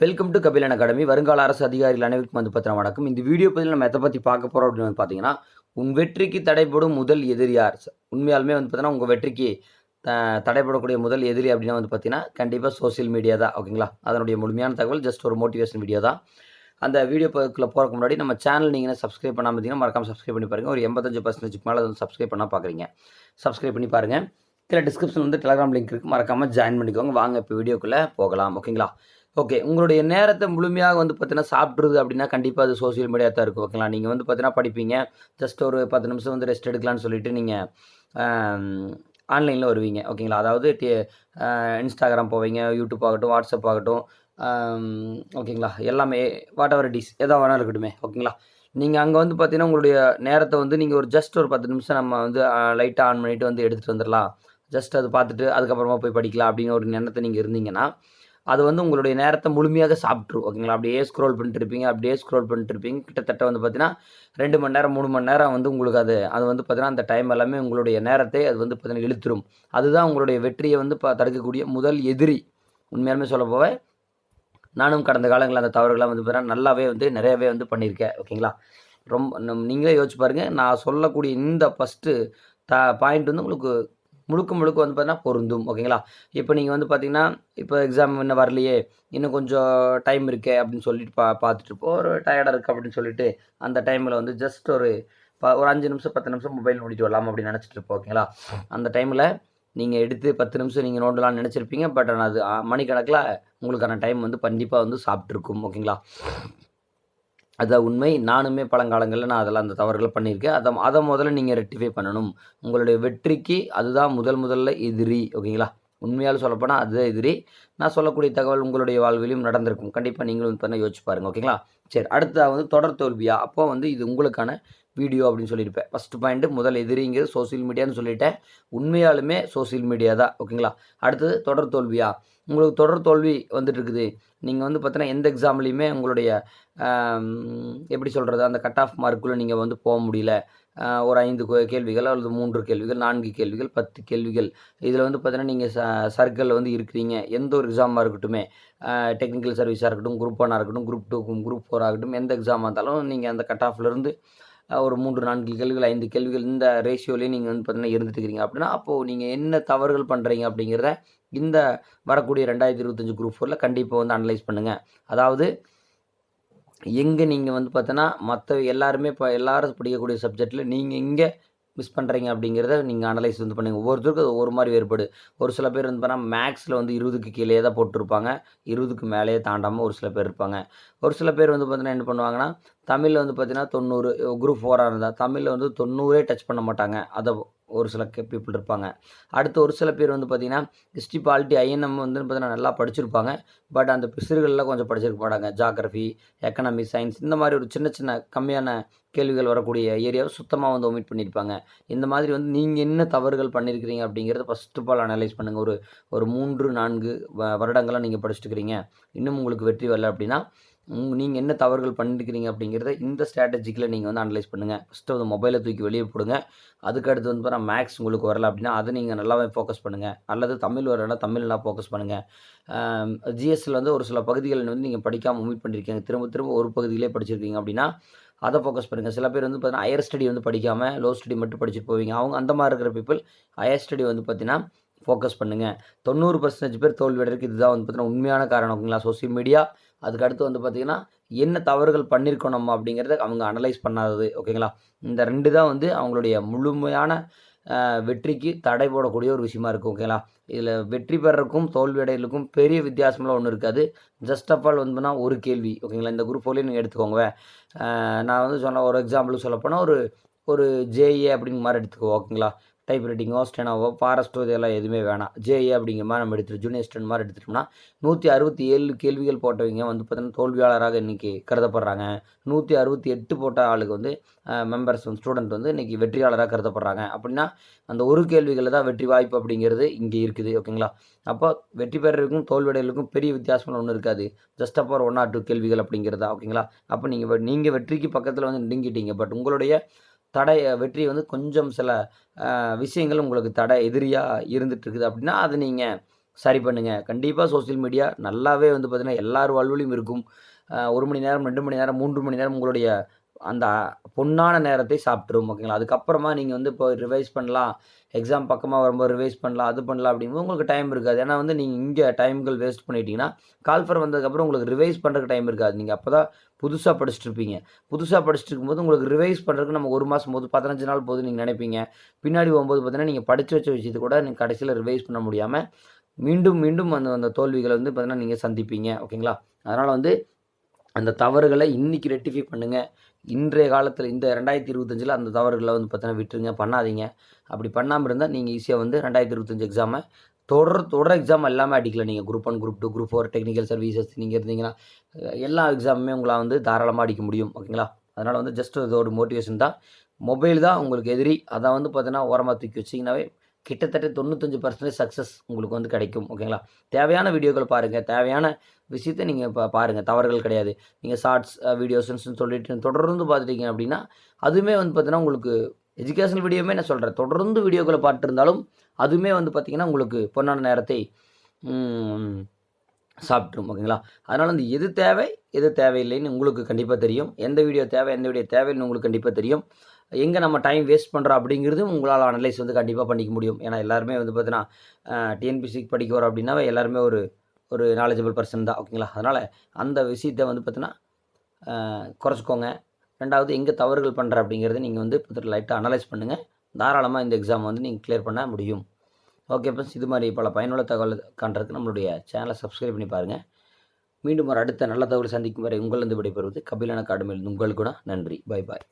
Welcome to Kabilan academy வருங்கால அரசு அதிகாரிகள் அனைவருக்கும் வந்து பத்திரம் வணக்கம். இந்த வீடியோ பதில் நம்ம எதை பற்றி பார்க்க போகிறோம் அப்படின்னு வந்து பார்த்தீங்கன்னா உன் வெற்றிக்கு தடைப்படும் முதல் எதிரி யார்? உண்மையாலுமே வந்து பார்த்தீங்கன்னா உங்கள் வெற்றிக்கு த- தடைப்படக்கூடிய முதல் எதிரி அப்படின்னா வந்து பார்த்தீங்கன்னா கண்டிப்பாக சோஷியல் மீடியா தான். ஓகேங்களா அதனுடைய முழுமையான தகவல் ஜஸ்ட் ஒரு மோட்டிவேஷன் வீடியோ தான். அந்த வீடியோ பக்கத்தில் போகிறக்கு முன்னாடி நம்ம சேனல் நீங்கள் சப்ஸ்கிரைப் பண்ணாமல் இருந்தீங்கன்னா மறக்காம சப்ஸ்கிரைப் பண்ணி பாருங்கள் ஒரு எண்பத்தஞ்சு பர்சன்டேஜ்க்கு மேலே வந்து சப்ஸ்கிரைப் பண்ணால் பார்க்குறீங்க சப்ஸ்கிரைப் பண்ணி பாருங்கள் கீழே டிஸ்கிரிப்ஷன் வந்து டெலகிராம் லிங்க் இருக்குது மறக்காமல் ஜாயின் பண்ணிக்கோங்க. வாங்க இப்போ வீடியோக்குள்ளே போகலாம். ஓகேங்களா ஓகே. உங்களுடைய நேரத்தை முழுமையாக வந்து பார்த்தீங்கன்னா சாப்பிட்றது அப்படின்னா கண்டிப்பாக அது சோஷியல் மீடியா தான் இருக்கும். ஓகேங்களா? நீங்கள் வந்து பார்த்தீங்கன்னா படிப்பீங்க. ஜஸ்ட் ஒரு பத்து நிமிஷம் வந்து ரெஸ்ட் எடுக்கலாம்னு சொல்லிட்டு நீங்கள் ஆன்லைனில் வருவீங்க. ஓகேங்களா? அதாவது டி இன்ஸ்டாகிராம் போவீங்க யூடியூப் ஆகட்டும் வாட்ஸ்அப் ஆகட்டும் ஓகேங்களா? எல்லாமே வாட் எவர் டிஸ் எதாக வேணாலும் இருக்கட்டுமே. ஓகேங்களா? நீங்கள் அங்கே வந்து பார்த்தீங்கன்னா உங்களுடைய நேரத்தை வந்து நீங்கள் ஒரு ஜஸ்ட் ஒரு பத்து நிமிஷம் நம்ம வந்து லைட்டாக ஆன் பண்ணிவிட்டு வந்து எடுத்துகிட்டு வந்துடலாம் ஜஸ்ட் அது பார்த்துட்டு அதுக்கப்புறமா போய் படிக்கலாம் அப்படின்னு ஒரு எண்ணத்தை நீங்கள் இருந்தீங்கன்னா அது வந்து உங்களுடைய நேரத்தை முழுமையாக சாப்பிட்ரும் ஓகேங்களா அப்படியே ஸ்க்ரோல் பண்ணிட்டு இருப்பீங்க அப்படியே ஸ்க்ரோல் பண்ணிட்டு இருப்பீங்க. கிட்டத்தட்ட வந்து பார்த்தீங்கன்னா ரெண்டு மணி நேரம் மூணு மணி நேரம் வந்து உங்களுக்கு அது அது வந்து பார்த்தீங்கன்னா அந்த டைம் எல்லாமே உங்களுடைய நேரத்தை அது வந்து பார்த்தீங்கன்னா இழுத்துரும். அதுதான் உங்களுடைய வெற்றியை வந்து ப தடுக்கக்கூடிய முதல் எதிரி. உண்மையாலுமே சொல்ல போவே நானும் கடந்த காலங்களில் அந்த தவறுகளை வந்து பார்த்தீங்கன்னா நல்லாவே வந்து நிறையவே வந்து பண்ணியிருக்கேன் ஓகேங்களா ரொம்ப நம் நீங்களே யோசிச்சு பாருங்கள் நான் சொல்லக்கூடிய இந்த ஃபஸ்ட்டு த பாயிண்ட் வந்து உங்களுக்கு முழுக்க முழுக்க வந்து பார்த்தீங்கன்னா பொருந்தும் ஓகேங்களா? இப்போ நீங்கள் வந்து பார்த்தீங்கன்னா இப்போ எக்ஸாம் இன்னும் வரலையே இன்னும் கொஞ்சம் டைம் இருக்கே அப்படின்னு சொல்லிட்டு பா பார்த்துட்டு இருப்போம். ஒரு டயர்டாக இருக்குது அப்படின்னு சொல்லிட்டு அந்த டைமில் வந்து ஜஸ்ட் ஒரு ப- ஒரு அஞ்சு நிமிஷம் பத்து நிமிஷம் மொபைல் நோண்டிட்டு வரலாம் அப்படின்னு நினச்சிட்டு இருப்போம் ஓகேங்களா? அந்த டைமில் நீங்கள் எடுத்து பத்து நிமிஷம் நீங்கள் நோண்டலாம்னு நினச்சிருப்பீங்க பட் ஆனால் அது மணிக்கணக்கில் உங்களுக்கான டைம் வந்து கண்டிப்பாக வந்து சாப்பிட்ருக்கும் ஓகேங்களா? அதான் உண்மை. நானுமே பழங்காலங்களில் நான் அதெல்லாம் அந்த தவறுகளை பண்ணியிருக்கேன். அதை அதை முதல்ல நீங்கள் ரெக்டிஃபை பண்ணணும். உங்களுடைய வெற்றிக்கு அதுதான் முதல் முதல்ல எதிரி ஓகேங்களா? உண்மையால் சொல்லப்போனால் அதுதான் எதிரி. நான் சொல்லக்கூடிய தகவல் உங்களுடைய வாழ்விலும் நடந்திருக்கும். கண்டிப்பாக நீங்களும் பண்ண யோசிச்சு பாருங்கள் ஓகேங்களா? சரி அடுத்ததாக வந்து தொடர் தோல்வியா? அப்போ வந்து இது உங்களுக்கான வீடியோ அப்படின்னு சொல்லியிருப்பேன். ஃபஸ்ட்டு பாயிண்ட் முதல் எதிரிங்கிறது சோசியல் மீடியான்னு சொல்லிட்டேன். உண்மையாலுமே சோஷியல் மீடியா தான். ஓகேங்களா அடுத்தது தொடர் தோல்வியா? உங்களுக்கு தொடர் தோல்வி வந்துட்டு இருக்குது. நீங்கள் வந்து பார்த்தீங்கன்னா எந்த எக்ஸாம்லேயுமே உங்களுடைய எப்படி சொல்கிறது அந்த கட் ஆஃப் மார்க்குள்ளே நீங்கள் வந்து போக முடியல. ஒரு ஐந்து கேள்விகள் அல்லது மூன்று கேள்விகள் நான்கு கேள்விகள் பத்து கேள்விகள். இதில் வந்து பார்த்தீங்கன்னா நீங்கள் ச சர்க்கிளில் வந்து இருக்கிறீங்க. எந்த ஒரு எக்ஸாமாக இருக்கட்டும். டெக்னிக்கல் சர்வீஸாக இருக்கட்டும் குரூப் ஒன்னாக இருக்கட்டும் குரூப் டூ குரூப் ஃபோராக இருக்கட்டும் எந்த எக்ஸாமாக இருந்தாலும் நீங்கள் அந்த கட் ஆஃப்லேருந்து ஒரு மூன்று நான்கு கேள்விகள் ஐந்து கேள்விகள் இந்த ரேஷியோலேயே நீங்கள் வந்து பார்த்தீங்கன்னா இருந்துட்டு இருக்கிறீங்க அப்படின்னா அப்போது நீங்கள் என்ன தவறுகள் பண்ணுறீங்க அப்படிங்கிறத இந்த வரக்கூடிய ரெண்டாயிரத்தி இருபத்தஞ்சி குரூப் ஃபோரில் கண்டிப்பாக வந்து அனலைஸ் பண்ணுங்கள் அதாவது எங்கே நீங்கள் வந்து பார்த்தோன்னா மற்ற எல்லாருமே இப்போ எல்லாரும் படிக்கக்கூடிய சப்ஜெக்டில் நீங்கள் இங்கே மிஸ் பண்ணுறீங்க அப்படிங்கிறத நீங்கள் அனலைஸ் வந்து பண்ணுங்கள் ஒவ்வொருத்தருக்கும் அது ஒரு மாதிரி வேறுபாடு. ஒரு சில பேர் வந்து பார்த்தா மேக்ஸில் வந்து இருபதுக்கு கீழே தான் போட்டிருப்பாங்க. இருபதுக்கு மேலேயே தாண்டாமல் ஒரு சில பேர் இருப்பாங்க. ஒரு சில பேர் வந்து பார்த்தீங்கன்னா என்ன பண்ணுவாங்கன்னா தமிழில் வந்து பார்த்தீங்கன்னா தொண்ணூறு குரூப் ஃபோராக இருந்தால் தமிழில் வந்து தொண்ணூறே டச் பண்ண மாட்டாங்க. அதை ஒரு சில பீப்புள் இருப்பாங்க. அடுத்து ஒரு சில பேர் வந்து பார்த்தீங்கன்னா ஹிஸ்ட்ரி பாலிட்டி ஐஎன்எம் வந்து பார்த்திங்கன்னா நல்லா படிச்சிருப்பாங்க. பட் அந்த பிசிறுகளில் கொஞ்சம் படிச்சிருக்க மாட்டாங்க. ஜாகிரஃபி எக்கனாமி சயின்ஸ் இந்த மாதிரி ஒரு சின்ன சின்ன கம்மியான கேள்விகள் வரக்கூடிய ஏரியாவை சுத்தமாக வந்து ஒமிட் பண்ணியிருப்பாங்க இந்த மாதிரி வந்து நீங்கள் என்ன தவறுகள் பண்ணியிருக்கிறீங்க அப்படிங்கிறத ஃபஸ்ட் ஆஃப் ஆல் அனலைஸ் பண்ணுங்கள் ஒரு ஒரு மூன்று நான்கு வ- வருடங்களாக நீங்கள் படிச்சுட்டுக்கிறீங்க இன்னும் உங்களுக்கு வெற்றி வரல அப்படின்னா நீங்கள் என்ன தவறுகள் பண்ணிருக்கிறீங்க அப்படிங்கிறத இந்த ஸ்ட்ராட்டஜிக்கில் நீங்கள் வந்து அனலைஸ் பண்ணுங்கள் ஃபஸ்ட்டு வந்து மொபைலை தூக்கி வெளியே போடுங்க. அதுக்கடுத்து வந்து பார்த்தா மேக்ஸ் உங்களுக்கு வரல அப்படின்னா அதை நீங்கள் நல்லாவே ஃபோக்கஸ் பண்ணுங்கள் அல்லது தமிழ் வரலன்னா தமிழ் நல்லா ஃபோக்கஸ் பண்ணுங்கள் ஜிஎஸ்சில் வந்து ஒரு சில பகுதிகள் வந்து நீங்கள் படிக்காமல் மீட் பண்ணியிருக்கீங்க திரும்ப திரும்ப ஒரு பகுதியிலே படிச்சிருக்கீங்க அப்படின்னா அதை ஃபோக்கஸ் பண்ணுங்கள் சில பேர் வந்து பார்த்தீங்கன்னா ஹையர் ஸ்டடி வந்து படிக்காமல் லோ ஸ்டடி மட்டும் படிச்சுட்டு போவீங்க. அவங்க அந்த மாதிரி இருக்கிற பீப்புள் ஹையர் ஸ்டடி வந்து பார்த்தீங்கன்னா ஃபோக்கஸ் பண்ணுங்கள் தொண்ணூறு பர்சன்டேஜ் பேர் தோல்வி அடைறதுக்கு இதுதான் வந்து பார்த்தீங்கன்னா உண்மையான காரணம். ஓகேங்களா? சோசியல் மீடியா அதுக்கு அடுத்து வந்து பார்த்தீங்கன்னா என்ன தவறுகள் பண்ணியிருக்கோம் நம்ம அப்படிங்கிறத அவங்க அனலைஸ் பண்ணாதது ஓகேங்களா இந்த ரெண்டு தான் வந்து அவங்களுடைய முழுமையான வெற்றிக்கு தடை போடக்கூடிய ஒரு விஷயமா இருக்கும் ஓகேங்களா இதில் வெற்றி பெறக்கும் தோல்வி அடையலுக்கும் பெரிய வித்தியாசமெல்லாம் ஒன்றும் இருக்காது. ஜஸ்ட் ஆஃப் ஆல் வந்துன்னா ஒரு கேள்வி ஓகேங்களா இந்த குரூப் ஃபோர்லேயே நீங்கள் எடுத்துக்கோங்க நான் வந்து சொன்ன ஒரு எக்ஸாம்பிள் சொல்லப்போனால் ஒரு ஒரு ஜேஏ அப்படிங்கிற மாதிரி எடுத்துக்கோ ஓகேங்களா டைப் ரைட்டிங்கோ ஸ்டெனோவோ ஃபாரஸ்ட்டோ இதெல்லாம் எதுவுமே வேணாம். ஜேஏ அப்படிங்கிற மாதிரி நம்ம எடுத்துட்டு ஜூனியர் ஸ்டென் மாதிரி எடுத்துட்டோம்னா நூற்றி அறுபத்தி ஏழு கேள்விகள் போட்டவங்க வந்து பார்த்தீங்கன்னா தோல்வியாளராக இன்றைக்கி கருதப்படுறாங்க. நூற்றி அறுபத்தி எட்டு போட்ட ஆளுக்கு வந்து மெம்பர்ஸ் வந்து ஸ்டூடெண்ட் வந்து இன்றைக்கி வெற்றியாளராக கருதப்படுறாங்க. அப்படின்னா அந்த ஒரு கேள்விகளில் தான் வெற்றி வாய்ப்பு அப்படிங்கிறது இங்கே இருக்குது ஓகேங்களா அப்போ வெற்றி பெறதுக்கும் தோல்வியடைகளுக்கும் பெரிய வித்தியாசங்கள் ஒன்றும் இருக்காது. ஜஸ்ட் அப்போ ஒன் ஆர் டூ கேள்விகள் அப்படிங்கிறதா ஓகேங்களா அப்போ நீங்கள் நீங்கள் வெற்றிக்கு பக்கத்தில் வந்து நெருங்கிட்டீங்க. பட் உங்களுடைய தடை வெற்றி வந்து கொஞ்சம் சில விஷயங்கள் உங்களுக்கு தடை எதிரியாக இருந்துட்டு இருக்குது அப்படின்னா அதை நீங்கள் சரி பண்ணுங்கள் கண்டிப்பாக சோஷியல் மீடியா நல்லாவே வந்து பார்த்திங்கன்னா எல்லார் வாழ்விலும் இருக்கும். ஒரு மணி நேரம் ரெண்டு மணி நேரம் மூன்று மணி நேரம் உங்களுடைய அந்த பொன்னான நேரத்தை சாப்பிட்ரும் ஓகேங்களா? அதுக்கப்புறமா நீங்கள் வந்து இப்போ ரிவைஸ் பண்ணலாம் எக்ஸாம் பக்கமாக வரும்போது ரிவைஸ் பண்ணலாம் அது பண்ணலாம் அப்படிங்கும்போது உங்களுக்கு டைம் இருக்காது. ஏன்னா வந்து நீங்கள் இங்கே டைம்கள் வேஸ்ட் பண்ணிட்டீங்கன்னா கால்ஃபர் வந்ததுக்கப்புறம் உங்களுக்கு ரிவைஸ் பண்ணுறதுக்கு டைம் இருக்காது. நீங்கள் அப்போ தான் புதுசாக படிச்சுட்டு இருப்பீங்க. புதுசாக படிச்சுட்டு இருக்கும்போது உங்களுக்கு ரிவைஸ் பண்ணுறதுக்கு நம்ம ஒரு மாதம் போது பதினஞ்சு நாள் போது நீங்கள் நினைப்பீங்க. பின்னாடி போகும்போது பார்த்தீங்கன்னா நீங்கள் படித்து வச்ச விஷயத்தை கூட நீங்கள் கடைசியில் ரிவைஸ் பண்ண முடியாமல் மீண்டும் மீண்டும் அந்த அந்த தோல்விகளை வந்து பார்த்தீங்கன்னா நீங்கள் சந்திப்பீங்க ஓகேங்களா? அதனால் வந்து அந்த தவறுகளை இன்றைக்கி ரெட்டிஃபை பண்ணுங்கள் இன்றைய காலத்தில் இந்த ரெண்டாயிரத்தி இருபத்தஞ்சில் அந்த தவறுகளை வந்து பார்த்தீங்கன்னா விட்டுருங்க பண்ணாதீங்க. அப்படி பண்ணாமல் இருந்தால் நீங்கள் ஈஸியாக வந்து ரெண்டாயிரத்தி இருபத்தஞ்சி எக்ஸாமை தொடர் தொடர் எக்ஸாம் எல்லாமே அடிக்கல. நீங்கள் group one group two group four technical services நீங்கள் இருந்தீங்கன்னா எல்லா எக்ஸாமுமே உங்களால் வந்து தாராளமாக அடிக்க முடியும். ஓகேங்களா? அதனால் வந்து ஜஸ்ட் இது ஒரு மோட்டிவேஷன் தான். மொபைல் தான் உங்களுக்கு எதிரி. அதை வந்து பார்த்தீங்கன்னா ஓரமாக தூக்கி வச்சிங்கனாவே கிட்டத்தட்ட தொண்ணூத்தஞ்சு பர்சன்டேஜ் சக்ஸஸ் உங்களுக்கு வந்து கிடைக்கும் ஓகேங்களா தேவையான வீடியோக்கள் பாருங்கள் தேவையான விஷயத்தை நீங்கள் இப்போ பாருங்கள் தவறுகள் கிடையாது. நீங்கள் ஷார்ட்ஸ் வீடியோஸ்ன்னு சொல்லிட்டு தொடர்ந்து பார்த்துட்டீங்க அப்படின்னா அதுவுமே வந்து பார்த்தீங்கன்னா உங்களுக்கு எஜுகேஷனல் வீடியோமே நான் சொல்கிறேன் தொடர்ந்து வீடியோக்களை பார்த்துருந்தாலும் அதுவுமே வந்து பார்த்திங்கன்னா உங்களுக்கு பொன்னான நேரத்தை சாப்பிட்ரும் ஓகேங்களா அதனால் வந்து எது தேவை எது தேவையில்லைன்னு உங்களுக்கு கண்டிப்பாக தெரியும். எந்த வீடியோ தேவை எந்த வீடியோ தேவைன்னு உங்களுக்கு கண்டிப்பாக தெரியும். எங்கே நம்ம டைம் வேஸ்ட் பண்ணுறோம் அப்படிங்கிறதும் உங்களால் அனலைஸ் வந்து கண்டிப்பாக பண்ணிக்க முடியும். ஏன்னா எல்லாருமே வந்து பார்த்தீங்கன்னா டிஎன்பிசிக்கு படிக்க வரோம் அப்படின்னா எல்லாருமே ஒரு ஒரு நாலேஜபிள் பர்சன் தான் ஓகேங்களா அதனால் அந்த விஷயத்தை வந்து பார்த்தீங்கன்னா குறைச்சிக்கோங்க. ரெண்டாவது எங்கே தவறுகள் பண்ணுற அப்படிங்கிறத நீங்கள் வந்து லைட்டாக அனலைஸ் பண்ணுங்கள் தாராளமாக இந்த எக்ஸாம் வந்து நீங்கள் கிளியர் பண்ண முடியும். ஓகே ஃப்ரெண்ட்ஸ் இது மாதிரி பல பயனுள்ள தகவல் காண்றதுக்கு நம்மளுடைய சேனலை சப்ஸ்கிரைப் பண்ணி பாருங்கள் மீண்டும் ஒரு அடுத்த நல்ல தகவல் சந்திக்கும் வரை உங்களிருந்து விடைபெறுவது கபிலன அகாடமியில் உங்களுக்கு கூட நன்றி. Bye bye